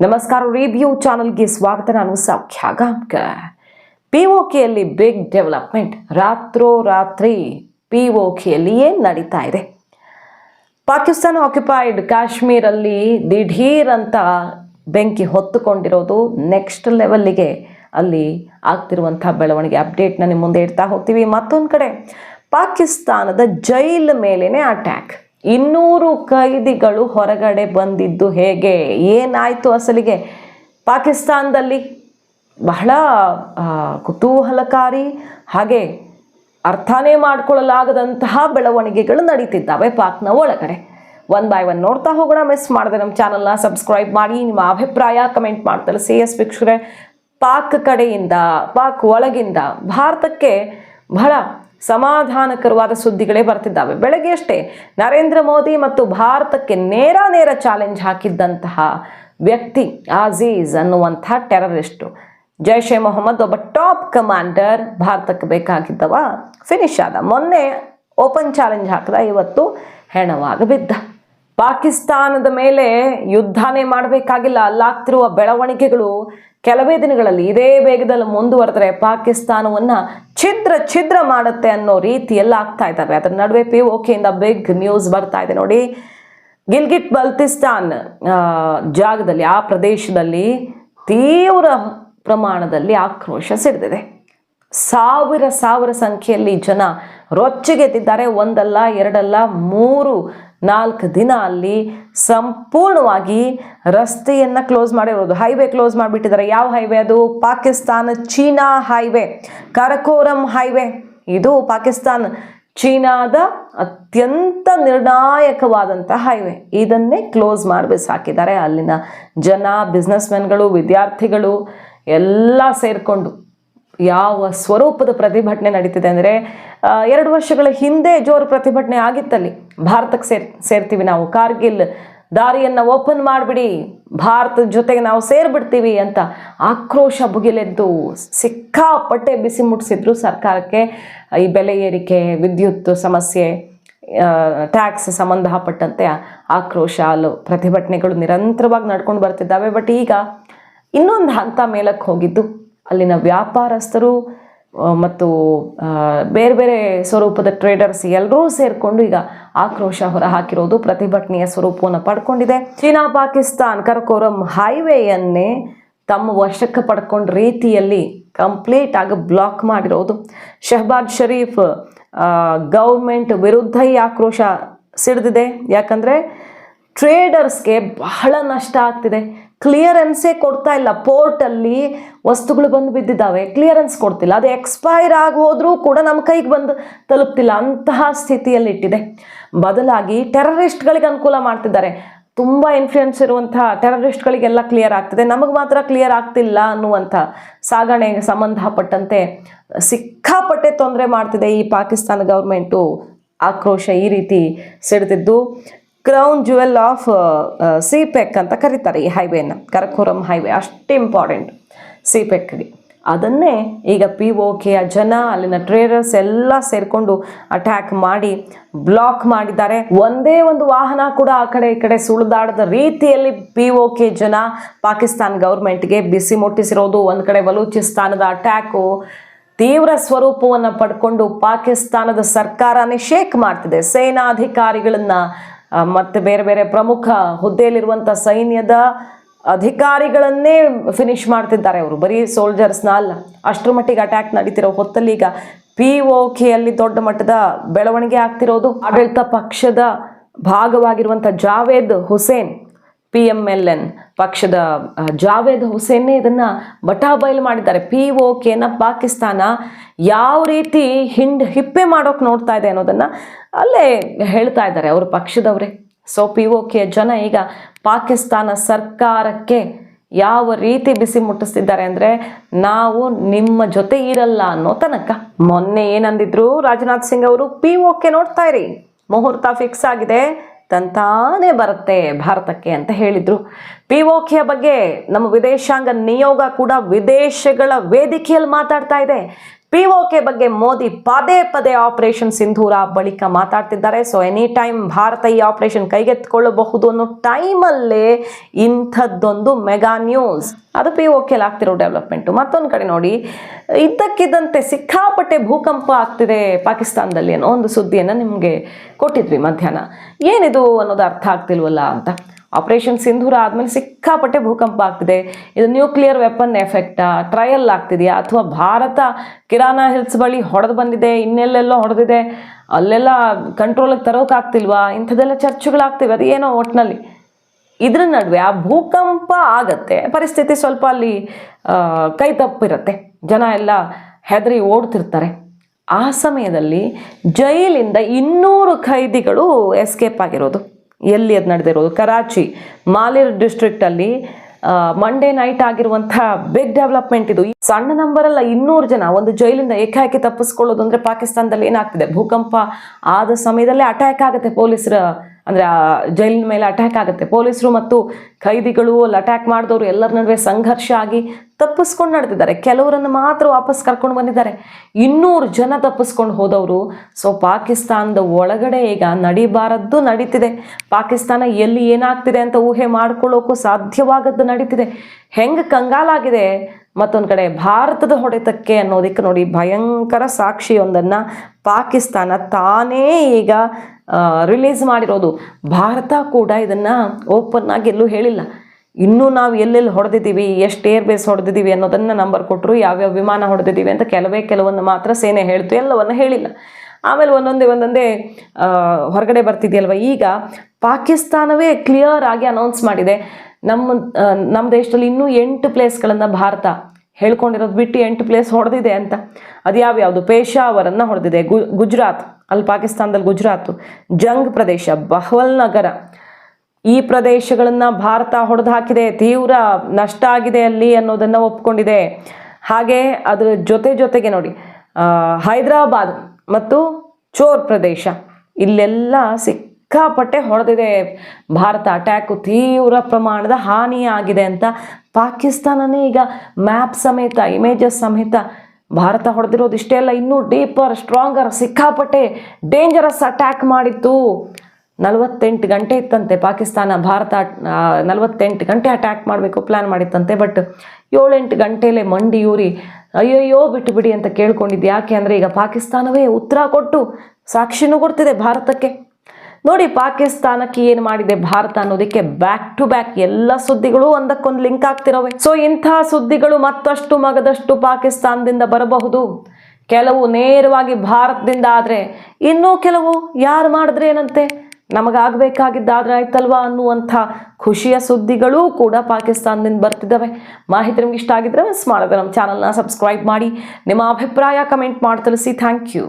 ನಮಸ್ಕಾರ ರೇಡಿಯೋ ಚಾನಲ್ಗೆ ಸ್ವಾಗತ. ನಾನು ಸೌಖ್ಯ ಗಾಂವ್ಕರ್ ಪಿ ಒ ಕೆಯಲ್ಲಿ ಬಿಗ್ ಡೆವಲಪ್ಮೆಂಟ್ ರಾತ್ರೋರಾತ್ರಿ ಪಿ ಓ ಕೆಯಲ್ಲಿ ಏನು ನಡೀತಾ ಇದೆ? ಪಾಕಿಸ್ತಾನ ಆಕ್ಯುಪೈಡ್ ಕಾಶ್ಮೀರಲ್ಲಿ ದಿಢೀರ್ ಅಂತ ಬೆಂಕಿ ಹೊತ್ತುಕೊಂಡಿರೋದು ನೆಕ್ಸ್ಟ್ ಲೆವೆಲ್ಲಿಗೆ ಅಲ್ಲಿ ಆಗ್ತಿರುವಂಥ ಬೆಳವಣಿಗೆ ಅಪ್ಡೇಟ್ನ ನಿಮ್ಮ ಮುಂದೆ ಇಡ್ತಾ ಹೋಗ್ತೀವಿ. ಮತ್ತೊಂದು ಕಡೆ, ಪಾಕಿಸ್ತಾನದ ಜೈಲ್ ಮೇಲೇ ಅಟ್ಯಾಕ್ ಇನ್ನೂರು ಕೈದಿಗಳು ಹೊರಗಡೆ ಬಂದಿದ್ದು ಹೇಗೆ? ಏನಾಯಿತು ಅಸಲಿಗೆ? ಪಾಕಿಸ್ತಾನದಲ್ಲಿ ಬಹಳ ಕುತೂಹಲಕಾರಿ ಹಾಗೆ ಅರ್ಥನೇ ಮಾಡ್ಕೊಳ್ಳಲಾಗದಂತಹ ಬೆಳವಣಿಗೆಗಳು ನಡೀತಿದ್ದಾವೆ ಪಾಕ್ನ ಒಳಗಡೆ. ಒನ್ ಬೈ ಒನ್ ನೋಡ್ತಾ ಹೋಗೋಣ ಮಿಸ್ ಮಾಡಿದೆ ನಮ್ಮ ಚಾನಲ್ನ ಸಬ್ಸ್ಕ್ರೈಬ್ ಮಾಡಿ, ನಿಮ್ಮ ಅಭಿಪ್ರಾಯ ಕಮೆಂಟ್ ಮಾಡ್ತಾರೆ ಸಿ ಎಸ್ ವೀಕ್ಷಕರೇ, ಪಾಕ್ ಕಡೆಯಿಂದ, ಪಾಕ್ ಒಳಗಿಂದ, ಭಾರತಕ್ಕೆ ಬಹಳ ಸಮಾಧಾನಕರವಾದ ಸುದ್ದಿಗಳೇ ಬರ್ತಿದ್ದಾವೆ. ಬೆಳಗ್ಗೆ ಅಷ್ಟೇ ನರೇಂದ್ರ ಮೋದಿ ಮತ್ತು ಭಾರತಕ್ಕೆ ನೇರ ನೇರ ಚಾಲೆಂಜ್ ಹಾಕಿದ್ದಂತಹ ವ್ಯಕ್ತಿ ಆಜೀಜ್ ಅನ್ನುವಂಥ ಟೆರರಿಸ್ಟು. ಜೈಷ್ ಎ ಮೊಹಮ್ಮದ್ ಒಬ್ಬ ಟಾಪ್ ಕಮಾಂಡರ್ ಭಾರತಕ್ಕೆ ಬೇಕಾಗಿದ್ದವ. ಫಿನಿಶ್ ಆದ ಮೊನ್ನೆ ಓಪನ್ ಚಾಲೆಂಜ್ ಹಾಕಿದ, ಇವತ್ತು ಹೆಣವಾಗ ಬಿದ್ದ ಪಾಕಿಸ್ತಾನದ ಮೇಲೆ ಯುದ್ಧನೇ ಮಾಡಬೇಕಾಗಿಲ್ಲ. ಅಲ್ಲಾಗ್ತಿರುವ ಬೆಳವಣಿಗೆಗಳು ಕೆಲವೇ ದಿನಗಳಲ್ಲಿ ಇದೇ ವೇಗದಲ್ಲಿ ಮುಂದುವರೆದ್ರೆ ಪಾಕಿಸ್ತಾನವನ್ನ ಛಿದ್ರ ಛಿದ್ರ ಮಾಡುತ್ತೆ ಅನ್ನೋ ರೀತಿಯೆಲ್ಲ ಆಗ್ತಾ ಇದ್ದಾವೆ. ಅದರ ನಡುವೆ ಪಿ ಓಕೆಯಿಂದ ಬಿಗ್ ನ್ಯೂಸ್ ಬರ್ತಾ ಇದೆ ನೋಡಿ. ಗಿಲ್ಗಿಟ್ ಬಲ್ತಿಸ್ತಾನ್ ಜಾಗದಲ್ಲಿ, ಆ ಪ್ರದೇಶದಲ್ಲಿ ತೀವ್ರ ಪ್ರಮಾಣದಲ್ಲಿ ಆಕ್ರೋಶ ಸಿಡಿದಿದೆ. ಸಾವಿರ ಸಾವಿರ ಸಂಖ್ಯೆಯಲ್ಲಿ ಜನ ರೊಚ್ಚಿಗೆದ್ದಿದ್ದಾರೆ. ಒಂದಲ್ಲ, ಎರಡಲ್ಲ, ಮೂರು ನಾಲ್ಕು ದಿನ ಅಲ್ಲಿ ಸಂಪೂರ್ಣವಾಗಿ ರಸ್ತೆಯನ್ನು ಕ್ಲೋಸ್ ಮಾಡಿರೋದು. ಹೈವೇ ಕ್ಲೋಸ್ ಮಾಡಿಬಿಟ್ಟಿದ್ದಾರೆ. ಯಾವ ಹೈವೇ ಅದು? Pakistan China highway Karakoram highway ಇದು ಪಾಕಿಸ್ತಾನ. ಚೀನಾದ ಅತ್ಯಂತ ನಿರ್ಣಾಯಕವಾದಂಥ ಹೈವೇ ಇದನ್ನೇ ಕ್ಲೋಸ್ ಮಾಡಿ ಹಾಕಿದ್ದಾರೆ ಅಲ್ಲಿನ ಜನ ಬಿಸ್ನೆಸ್ಮೆನ್ಗಳು ವಿದ್ಯಾರ್ಥಿಗಳು, ಎಲ್ಲ ಸೇರಿಕೊಂಡು. ಯಾವ ಸ್ವರೂಪದ ಪ್ರತಿಭಟನೆ ನಡೀತಿದೆ ಅಂದರೆ ಎರಡು ವರ್ಷಗಳ ಹಿಂದೆ ಜೋರು ಪ್ರತಿಭಟನೆ ಆಗಿತ್ತಲ್ಲಿ. ಭಾರತಕ್ಕೆ ಸೇರ್, ಸೇರ್ತೀವಿ ನಾವು. ಕಾರ್ಗಿಲ್ ದಾರಿಯನ್ನು ಓಪನ್ ಮಾಡಿಬಿಡಿ. ಭಾರತದ ಜೊತೆಗೆ ನಾವು ಸೇರಿಬಿಡ್ತೀವಿ ಅಂತ ಆಕ್ರೋಶ ಭುಗಿಲೆದ್ದು ಸಿಕ್ಕಾಪಟ್ಟೆ ಬಿಸಿ ಮುಟ್ಟಿಸಿದ್ರು ಸರ್ಕಾರಕ್ಕೆ. ಈ ಬೆಲೆ ಏರಿಕೆ, ವಿದ್ಯುತ್ ಸಮಸ್ಯೆ ಟ್ಯಾಕ್ಸ್ ಸಂಬಂಧಪಟ್ಟಂತೆ ಆಕ್ರೋಶ, ಅಲ್ಲೂ ಪ್ರತಿಭಟನೆಗಳು ನಿರಂತರವಾಗಿ ನಡ್ಕೊಂಡು ಬರ್ತಿದ್ದಾವೆ. ಬಟ್ ಈಗ ಇನ್ನೊಂದು ಹಂತ ಮೇಲಕ್ಕೆ ಹೋಗಿದ್ದು ಅಲ್ಲಿನ ವ್ಯಾಪಾರಸ್ಥರು ಮತ್ತು ಬೇರೆ ಬೇರೆ ಸ್ವರೂಪದ ಟ್ರೇಡರ್ಸ್ ಎಲ್ಲರೂ ಸೇರಿಕೊಂಡು ಈಗ ಆಕ್ರೋಶ ಹೊರ ಹಾಕಿರೋದು ಪ್ರತಿಭಟನೆಯ ಸ್ವರೂಪವನ್ನು ಪಡ್ಕೊಂಡಿದೆ. ಚೀನಾ ಪಾಕಿಸ್ತಾನ್ ಕರಕೋರಂ ಹೈವೇಯನ್ನೇ ತಮ್ಮ ವಶಕ್ಕೆ ಪಡ್ಕೊಂಡ ರೀತಿಯಲ್ಲಿ ಕಂಪ್ಲೀಟ್ ಆಗಿ ಬ್ಲಾಕ್ ಮಾಡಿರೋದು. ಶಹಬಾಜ್ ಶರೀಫ್ ಗೌರ್ಮೆಂಟ್ ವಿರುದ್ಧ ಈ ಆಕ್ರೋಶ ಸಿಡಿದಿದೆ. ಯಾಕಂದರೆ ಟ್ರೇಡರ್ಸ್ಗೆ ಬಹಳ ನಷ್ಟ ಆಗ್ತಿದೆ. ಕ್ಲಿಯರೆನ್ಸೇ ಕೊಡ್ತಾ ಇಲ್ಲ. ಪೋರ್ಟಲ್ಲಿ ವಸ್ತುಗಳು ಬಂದು ಬಿದ್ದಿದ್ದಾವೆ. ಕ್ಲಿಯರೆನ್ಸ್ ಕೊಡ್ತಿಲ್ಲ. ಅದು ಎಕ್ಸ್ಪೈರ್ ಆಗಿ ಹೋದರೂ ಕೂಡ ನಮ್ಮ ಕೈಗೆ ಬಂದು ತಲುಪ್ತಿಲ್ಲ. ಅಂತಹ ಸ್ಥಿತಿಯಲ್ಲಿ ಇಟ್ಟಿದೆ ಬದಲಾಗಿ ಟೆರರಿಸ್ಟ್ಗಳಿಗೆ ಅನುಕೂಲ ಮಾಡ್ತಿದ್ದಾರೆ. ತುಂಬ ಇನ್ಫ್ಲುಯೆನ್ಸ್ ಇರುವಂತಹ ಟೆರರಿಸ್ಟ್ಗಳಿಗೆಲ್ಲ ಕ್ಲಿಯರ್ ಆಗ್ತಿದೆ. ನಮಗೆ ಮಾತ್ರ ಕ್ಲಿಯರ್ ಆಗ್ತಿಲ್ಲ ಅನ್ನುವಂಥ ಸಾಗಣೆಗೆ ಸಂಬಂಧಪಟ್ಟಂತೆ ಸಿಕ್ಕಾಪಟ್ಟೆ ತೊಂದರೆ ಮಾಡ್ತಿದೆ ಈ ಪಾಕಿಸ್ತಾನ ಗೌರ್ಮೆಂಟು ಆಕ್ರೋಶ ಈ ರೀತಿ ಸಿಡಿದಿದ್ದು ಕ್ರೌನ್ ಜುವೆಲ್ ಆಫ್ ಸಿಪೆಕ್ ಅಂತ ಕರೀತಾರೆ ಈ ಹೈವೇನ ಕರಕೋರಂ ಹೈವೇ ಅಷ್ಟು ಇಂಪಾರ್ಟೆಂಟ್ ಸಿಪೆಕ್ಗೆ ಅದನ್ನೇ ಈಗ ಪಿ ಒ ಕೆಯ ಜನ, ಅಲ್ಲಿನ ಟ್ರೇಡರ್ಸ್ ಎಲ್ಲ ಸೇರಿಕೊಂಡು ಅಟ್ಯಾಕ್ ಮಾಡಿ ಬ್ಲಾಕ್ ಮಾಡಿದ್ದಾರೆ. ಒಂದೇ ಒಂದು ವಾಹನ ಕೂಡ ಆ ಕಡೆ ಈ ಕಡೆ ಸುಳಿದಾಡದ ರೀತಿಯಲ್ಲಿ ಪಿ ಒ ಕೆ ಜನ ಪಾಕಿಸ್ತಾನ್ ಗೌರ್ಮೆಂಟ್ಗೆ ಬಿಸಿ ಮುಟ್ಟಿಸಿರೋದು. ಒಂದು ಕಡೆ ಬಲೂಚಿಸ್ತಾನದ ಅಟ್ಯಾಕು ತೀವ್ರ ಸ್ವರೂಪವನ್ನು ಪಡ್ಕೊಂಡು ಪಾಕಿಸ್ತಾನದ ಸರ್ಕಾರನೇ ಶೇಕ್ ಮಾಡ್ತಿದೆ. ಸೇನಾಧಿಕಾರಿಗಳನ್ನ ಮತ್ತೆ ಬೇರೆ ಬೇರೆ ಪ್ರಮುಖ ಹುದ್ದೆಯಲ್ಲಿರುವಂಥ ಸೈನ್ಯದ ಅಧಿಕಾರಿಗಳನ್ನೇ ಫಿನಿಶ್ ಮಾಡ್ತಿದ್ದಾರೆ ಅವರು. ಬರೀ ಸೋಲ್ಜರ್ಸ್ನ ಅಲ್ಲ. ಅಷ್ಟರ ಮಟ್ಟಿಗೆ ಅಟ್ಯಾಕ್ ನಡೀತಿರೋ ಹೊತ್ತಲ್ಲಿ ಈಗ ಪಿ ಒ ಕೆಯಲ್ಲಿ ದೊಡ್ಡ ಮಟ್ಟದ ಬೆಳವಣಿಗೆ ಆಗ್ತಿರೋದು. ಆಡಳಿತ ಪಕ್ಷದ ಭಾಗವಾಗಿರುವಂಥ Javed Hussain P M L N ಪಕ್ಷದ ಜಾವೇದ್ ಹುಸೇನ್ನೇ ಇದನ್ನು ಬಟಾಬೈಲ್ ಮಾಡಿದ್ದಾರೆ. ಪಿ ಒ ಕೆನ ಪಾಕಿಸ್ತಾನ ಯಾವ ರೀತಿ ಹಿಂಡ್ ಹಿಪ್ಪೆ ಮಾಡೋಕೆ ನೋಡ್ತಾ ಇದೆ ಅನ್ನೋದನ್ನ ಅಲ್ಲೇ ಹೇಳ್ತಾ ಇದ್ದಾರೆ ಅವರು ಪಕ್ಷದವರೇ. ಸೊ ಪಿ ಒ ಕೆ ಜನ ಈಗ ಪಾಕಿಸ್ತಾನ ಸರ್ಕಾರಕ್ಕೆ ಯಾವ ರೀತಿ ಬಿಸಿ ಮುಟ್ಟಿಸ್ತಿದ್ದಾರೆ ಅಂದರೆ ನಾವು ನಿಮ್ಮ ಜೊತೆ ಇರಲ್ಲ ಅನ್ನೋ ತನಕ. ಮೊನ್ನೆ ಏನಂದಿದ್ರು, ರಾಜನಾಥ್ ಸಿಂಗ್ ಅವರು ಪಿ ಒ ಕೆ ನೋಡ್ತಾ ಇರಿ. ಮುಹೂರ್ತ ಫಿಕ್ಸ್ ಆಗಿದೆ, ತಂತಾನೇ ಬರುತ್ತೆ ಭಾರತಕ್ಕೆ ಅಂತ ಹೇಳಿದ್ರು. ಪಿ ಒ ಕೆಯ ಬಗ್ಗೆ ನಮ್ಮ ವಿದೇಶಾಂಗ ನಿಯೋಗ ಕೂಡ ವಿದೇಶಗಳ ವೇದಿಕೆಯಲ್ಲಿ ಮಾತಾಡ್ತಾ ಇದೆ. ಪಿ ಕೆ ಬಗ್ಗೆ ಮೋದಿ ಪದೇ ಪದೇ ಆಪರೇಷನ್ ಸಿಂಧೂರ ಬಳಿಕ ಮಾತಾಡ್ತಿದ್ದಾರೆ. ಸೊ ಎನಿ ಟೈಮ್ ಭಾರತ ಈ ಆಪರೇಷನ್ ಕೈಗೆತ್ತಿಕೊಳ್ಳಬಹುದು ಅನ್ನೋ ಟೈಮಲ್ಲೇ ಇಂಥದ್ದೊಂದು ಮೆಗಾ ನ್ಯೂಸ್ ಅದು ಪಿ ಓಕೆಲ್ ಆಗ್ತಿರೋ ಡೆವಲಪ್ಮೆಂಟು ಮತ್ತೊಂದು ಕಡೆ ನೋಡಿ, ಇದ್ದಕ್ಕಿದ್ದಂತೆ ಸಿಕ್ಕಾಪಟ್ಟೆ ಭೂಕಂಪ ಆಗ್ತಿದೆ ಪಾಕಿಸ್ತಾನದಲ್ಲಿ ಅನ್ನೋ ಒಂದು ಸುದ್ದಿಯನ್ನು ನಿಮಗೆ ಕೊಟ್ಟಿದ್ವಿ ಮಧ್ಯಾಹ್ನ. ಏನಿದು ಅನ್ನೋದು ಅರ್ಥ ಆಗ್ತಿಲ್ವಲ್ಲ ಅಂತ. ಆಪರೇಷನ್ ಸಿಂಧೂರ ಆದಮೇಲೆ ಸಿಕ್ಕಾಪಟ್ಟೆ ಭೂಕಂಪ ಆಗ್ತಿದೆ. ಇದು ನ್ಯೂಕ್ಲಿಯರ್ ವೆಪನ್ ಎಫೆಕ್ಟಾ ಟ್ರಯಲ್ ಆಗ್ತಿದೆಯಾ? ಅಥವಾ ಭಾರತ ಕಿರಾನಾ ಹಿಲ್ಸ್ ಬಳಿ ಹೊಡೆದು ಬಂದಿದೆ, ಇನ್ನೆಲ್ಲೆಲ್ಲೋ ಹೊಡೆದಿದೆ, ಅಲ್ಲೆಲ್ಲ ಕಂಟ್ರೋಲಿಗೆ ತರೋಕ್ಕಾಗ್ತಿಲ್ವಾ ಇಂಥದ್ದೆಲ್ಲ ಚರ್ಚೆಗಳಾಗ್ತಿವೆ. ಅದು ಏನೋ ಒಟ್ಟಿನಲ್ಲಿ ಇದ್ರ ನಡುವೆ ಆ ಭೂಕಂಪ ಆಗತ್ತೆ. ಪರಿಸ್ಥಿತಿ ಸ್ವಲ್ಪ ಅಲ್ಲಿ ಕೈ ತಪ್ಪಿರುತ್ತೆ. ಜನ ಎಲ್ಲ ಹೆದರಿ ಓಡ್ತಿರ್ತಾರೆ. ಆ ಸಮಯದಲ್ಲಿ ಜೈಲಿಂದ ಇನ್ನೂರು ಖೈದಿಗಳು ಎಸ್ಕೇಪ್ ಆಗಿರೋದು. ಎಲ್ಲಿ ಅದು ನಡೆದಿರೋದು? ಕರಾಚಿ, ಮಾಲಿರ್ ಡಿಸ್ಟ್ರಿಕ್ಟಲ್ಲಿ ಮಂಡೇ ನೈಟ್ ಆಗಿರುವಂತಹ ಬಿಗ್ ಡೆವಲಪ್ಮೆಂಟ್ ಇದು. ಸಣ್ಣ ನಂಬರ್ ಅಲ್ಲ, ಇನ್ನೂರು ಜನ ಒಂದು ಜೈಲಿಂದ ಏಕಾಏಕಿ ತಪ್ಪಿಸ್ಕೊಳ್ಳೋದು ಅಂದ್ರೆ ಪಾಕಿಸ್ತಾನದಲ್ಲಿ ಏನಾಗ್ತಿದೆ? ಭೂಕಂಪ ಆದ ಸಮಯದಲ್ಲೇ ಅಟ್ಯಾಕ್ ಆಗುತ್ತೆ ಪೊಲೀಸರ ಅಂದರೆ ಆ ಜೈಲಿನ ಮೇಲೆ ಅಟ್ಯಾಕ್ ಆಗುತ್ತೆ. ಪೊಲೀಸರು ಮತ್ತು ಖೈದಿಗಳು ಅಲ್ಲಿ ಅಟ್ಯಾಕ್ ಮಾಡಿದವರು ಎಲ್ಲರ ನಡುವೆ ಸಂಘರ್ಷ ಆಗಿ ತಪ್ಪಿಸ್ಕೊಂಡು ನಡೆದಿದ್ದಾರೆ. ಕೆಲವರನ್ನು ಮಾತ್ರ ವಾಪಸ್ ಕರ್ಕೊಂಡು ಬಂದಿದ್ದಾರೆ. ಇನ್ನೂರು ಜನ ತಪ್ಪಿಸ್ಕೊಂಡು ಹೋದವರು. ಸೊ ಪಾಕಿಸ್ತಾನದ ಒಳಗಡೆ ಈಗ ನಡಿಬಾರದ್ದು ನಡೀತಿದೆ. ಪಾಕಿಸ್ತಾನ ಎಲ್ಲಿ ಏನಾಗ್ತಿದೆ ಅಂತ ಊಹೆ ಮಾಡ್ಕೊಳ್ಳೋಕ್ಕೂ ಸಾಧ್ಯವಾಗದ್ದು ನಡೀತಿದೆ. ಹೆಂಗೆ ಕಂಗಾಲಾಗಿದೆ ಮತ್ತೊಂದು ಕಡೆ ಭಾರತದ ಹೊಡೆತಕ್ಕೆ ಅನ್ನೋದಕ್ಕೆ ನೋಡಿ ಭಯಂಕರ ಸಾಕ್ಷಿಯೊಂದನ್ನು ಪಾಕಿಸ್ತಾನ ತಾನೇ ಈಗ ರಿಲೀಸ್ ಮಾಡಿರೋದು. ಭಾರತ ಕೂಡ ಇದನ್ನು ಓಪನ್ ಆಗಿ ಎಲ್ಲೂ ಹೇಳಿಲ್ಲ. ಇನ್ನೂ ನಾವು ಎಲ್ಲೆಲ್ಲಿ ಹೊಡೆದಿದ್ದೀವಿ, ಎಷ್ಟು ಏರ್ ಬೇಸ್ ಹೊಡೆದಿದ್ದೀವಿ ಅನ್ನೋದನ್ನು ನಂಬರ್ ಕೊಟ್ಟರು ಯಾವ್ಯಾವ ವಿಮಾನ ಹೊಡೆದಿದ್ದೀವಿ ಅಂತ ಕೆಲವೇ ಕೆಲವೊಂದು ಮಾತ್ರ ಸೇನೆ ಹೇಳ್ತು, ಎಲ್ಲವನ್ನು ಹೇಳಿಲ್ಲ. ಆಮೇಲೆ ಒಂದೊಂದೇ ಒಂದೊಂದೇ ಹೊರಗಡೆ ಬರ್ತಿದೆಯಲ್ವ? ಈಗ ಪಾಕಿಸ್ತಾನವೇ ಕ್ಲಿಯರ್ ಆಗಿ ಅನೌನ್ಸ್ ಮಾಡಿದೆ. ನಮ್ಮ ನಮ್ಮ ದೇಶದಲ್ಲಿ ಇನ್ನೂ ಎಂಟು ಪ್ಲೇಸ್ಗಳನ್ನು ಭಾರತ ಹೇಳ್ಕೊಂಡಿರೋದು ಬಿಟ್ಟು ಎಂಟು ಪ್ಲೇಸ್ ಹೊಡೆದಿದೆ ಅಂತ. ಅದು ಯಾವ್ಯಾವುದು? ಪೇಶಾವರನ್ನು ಹೊಡೆದಿದೆ. ಗು, ಗುಜರಾತ್, ಅಲ್ಲಿ ಪಾಕಿಸ್ತಾನದಲ್ಲಿ ಗುಜರಾತು, ಜಂಗ್ ಪ್ರದೇಶ, ಬಹವಲ್ ನಗರ. ಈ ಪ್ರದೇಶಗಳನ್ನು ಭಾರತ ಹೊಡೆದು ಹಾಕಿದೆ ತೀವ್ರ ನಷ್ಟ ಆಗಿದೆ ಅಲ್ಲಿ ಅನ್ನೋದನ್ನು ಒಪ್ಕೊಂಡಿದೆ. ಹಾಗೆ ಅದರ ಜೊತೆ ಜೊತೆಗೆ ನೋಡಿ ಹೈದರಾಬಾದ್ ಮತ್ತು ಚೋರ್ ಪ್ರದೇಶ, ಇಲ್ಲೆಲ್ಲ ಸಿಕ್ಕಾಪಟ್ಟೆ ಹೊಡೆದಿದೆ. ಭಾರತ ಅಟ್ಯಾಕು ತೀವ್ರ ಪ್ರಮಾಣದ ಹಾನಿಯಾಗಿದೆ ಅಂತ ಪಾಕಿಸ್ತಾನನೇ ಈಗ ಮ್ಯಾಪ್ ಸಮೇತ, ಇಮೇಜಸ್ ಸಮೇತ ಭಾರತ ಹೊಡೆದಿರೋದು ಇಷ್ಟೇ ಅಲ್ಲ, ಇನ್ನೂ ಡೀಪರ್, ಸ್ಟ್ರಾಂಗರ್, ಸಿಕ್ಕಾಪಟ್ಟೆ ಡೇಂಜರಸ್ ಅಟ್ಯಾಕ್ ಮಾಡಿತ್ತು. ನಲವತ್ತೆಂಟು ಗಂಟೆ ಇತ್ತಂತೆ ಪಾಕಿಸ್ತಾನ, ಭಾರತ ನಲವತ್ತೆಂಟು ಗಂಟೆ ಅಟ್ಯಾಕ್ ಮಾಡಬೇಕು ಪ್ಲ್ಯಾನ್ ಮಾಡಿತ್ತಂತೆ, ಬಟ್ ಏಳೆಂಟು ಗಂಟೆಲೇ ಮಂಡಿ ಯೂರಿ ಅಯ್ಯಯ್ಯೋ ಬಿಟ್ಟು ಬಿಡಿ ಅಂತ ಕೇಳ್ಕೊಂಡಿದ್ದು. ಯಾಕೆ ಅಂದರೆ ಈಗ ಪಾಕಿಸ್ತಾನವೇ ಉತ್ತರ ಕೊಟ್ಟು ಸಾಕ್ಷಿನೂ ಕೊಡ್ತಿದೆ ಭಾರತಕ್ಕೆ. ನೋಡಿ, ಪಾಕಿಸ್ತಾನಕ್ಕೆ ಏನು ಮಾಡಿದೆ ಭಾರತ ಅನ್ನೋದಕ್ಕೆ ಬ್ಯಾಕ್ ಟು ಬ್ಯಾಕ್ ಎಲ್ಲ ಸುದ್ದಿಗಳು ಒಂದಕ್ಕೊಂದು ಲಿಂಕ್ ಆಗ್ತಿರೋವೆ. ಸೊ ಇಂಥ ಸುದ್ದಿಗಳು ಮತ್ತಷ್ಟು ಮಗದಷ್ಟು ಪಾಕಿಸ್ತಾನದಿಂದ ಬರಬಹುದು. ಕೆಲವು ನೇರವಾಗಿ ಭಾರತದಿಂದ ಆದರೆ ಇನ್ನೂ ಕೆಲವು ಯಾರು ಮಾಡಿದ್ರೆ ಏನಂತೆ? ನಮಗಾಗಬೇಕಾಗಿದ್ದಾದ್ರೆ ಆಯ್ತಲ್ವಾ ಅನ್ನುವಂಥ ಖುಷಿಯ ಸುದ್ದಿಗಳೂ ಕೂಡ ಪಾಕಿಸ್ತಾನದಿಂದ ಬರ್ತಿದ್ದಾವೆ. ಮಾಹಿತಿ ನಿಮ್ಗೆ ಇಷ್ಟ ಆಗಿದ್ರೆ ಮಿಸ್ ಮಾಡಿದ್ರೆ ನಮ್ಮ ಚಾನಲ್ನ ಸಬ್ಸ್ಕ್ರೈಬ್ ಮಾಡಿ. ನಿಮ್ಮ ಅಭಿಪ್ರಾಯ ಕಮೆಂಟ್ ಮಾಡಿ ತಿಳಿಸಿ. Thank you